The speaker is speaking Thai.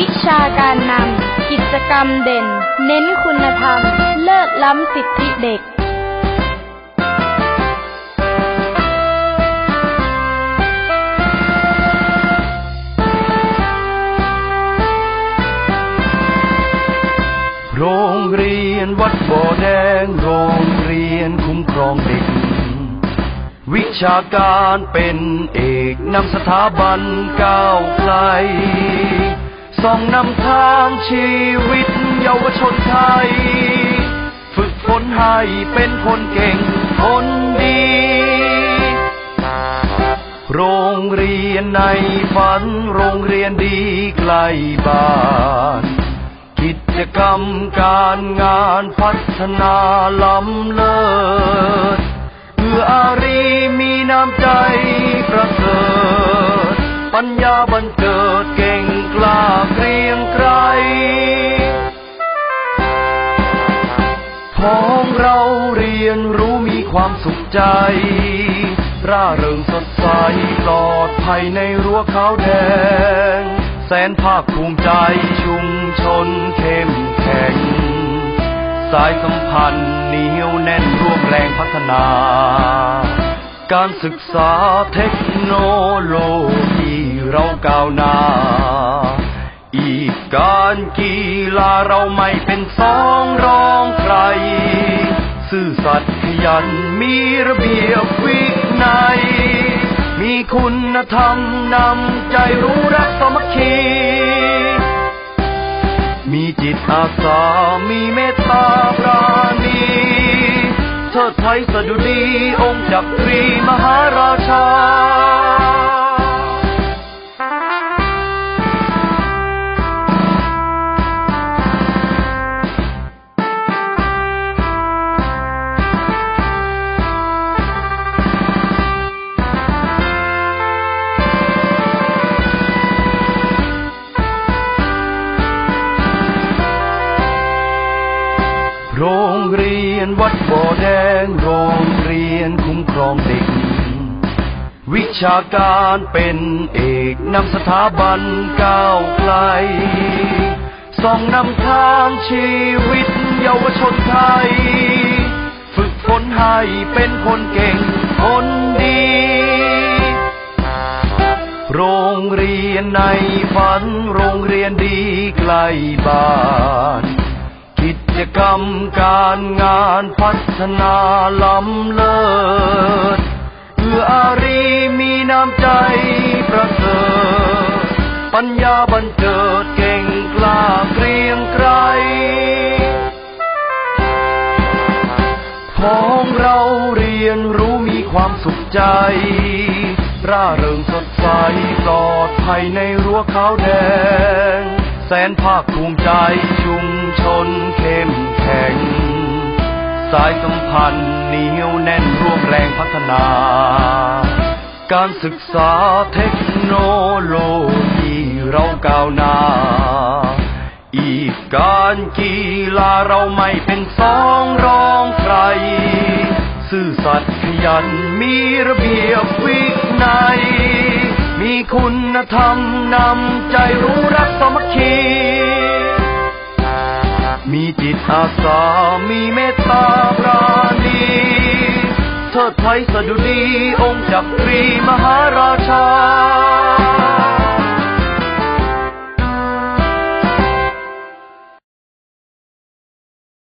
วิชาการนำ กิจกรรมเด่น เน้นคุณธรรม เลิศล้ำสิทธิเด็ก โรงเรียนวัดบ่อแดง โรงเรียนคุ้มครองเด็ก วิชาการเป็นเอกนำสถาบันก้าวไกล ส่องนำทางชีวิตเยาวชนไทย ฝึกฝนให้เป็นคนเก่งคนดี โรงเรียนในฝันโรงเรียนดีใกล้บ้านกิจกรรมการงานพัฒนาล้ำเลิศเพื่ออารีมีน้ำใจประเสริฐปัญญาบันเจิด กล้าเกรียงไกรพ้องเราเรียนรู้มีความสุขใจ ร่าเริงสดใสปลอดภัยในรั้วขาวแดง แสนภาคภูมิใจชุมชนเข้มแข็ง สายสัมพันธ์เหนียวแน่นร่วมแรงพัฒนา การศึกษาเทคโนโลยีเราก้าวหน้า การกีฬาเราไม่เป็นสองรองใคร ซื่อสัตย์ขยันมีระเบียบวินัย มีคุณธรรมนำใจรู้รักสมัคคี มีจิตอาสา มีเมตตาปราณีเทิดไทยสดุดีองค์จักรีมหาราชา เรียนวัดบ่อแดง โรงเรียนคุ้มครองเด็ก วิชาการเป็นเอกนำสถาบันก้าวไกล ส่องนำทางชีวิตเยาวชนไทย ฝึกฝนให้เป็นคนเก่ง คนดี โรงเรียนในฝัน โรงเรียนดีใกล้บ้าน กรรมการงานพัฒนาล้ำเลิศเพื่ออารีมีน้ำใจประเสริฐปัญญาบันเจิดเก่งกล้าเกรียงไกรพ้องเราเรียนรู้มีความสุขใจ ร่าเริงสดใสปลอดภัยในรั้วขาวแดง แสนภาคภูมิใจชุมชนเข้ม สายสัมพันธ์เหนียวแน่นร่วมแรงพัฒนา การศึกษาเทคโนโลยีเราก้าวหน้า อีกการกีฬาเราไม่เป็นสองรองใคร ซื่อสัตย์ขยันมีระเบียบวินัยมีคุณธรรมนำใจรู้รักสามัคคี มีจิตอาสา มีเมตตาปราณีเทิดไทยสดุดีองค์จักรีมหาราชา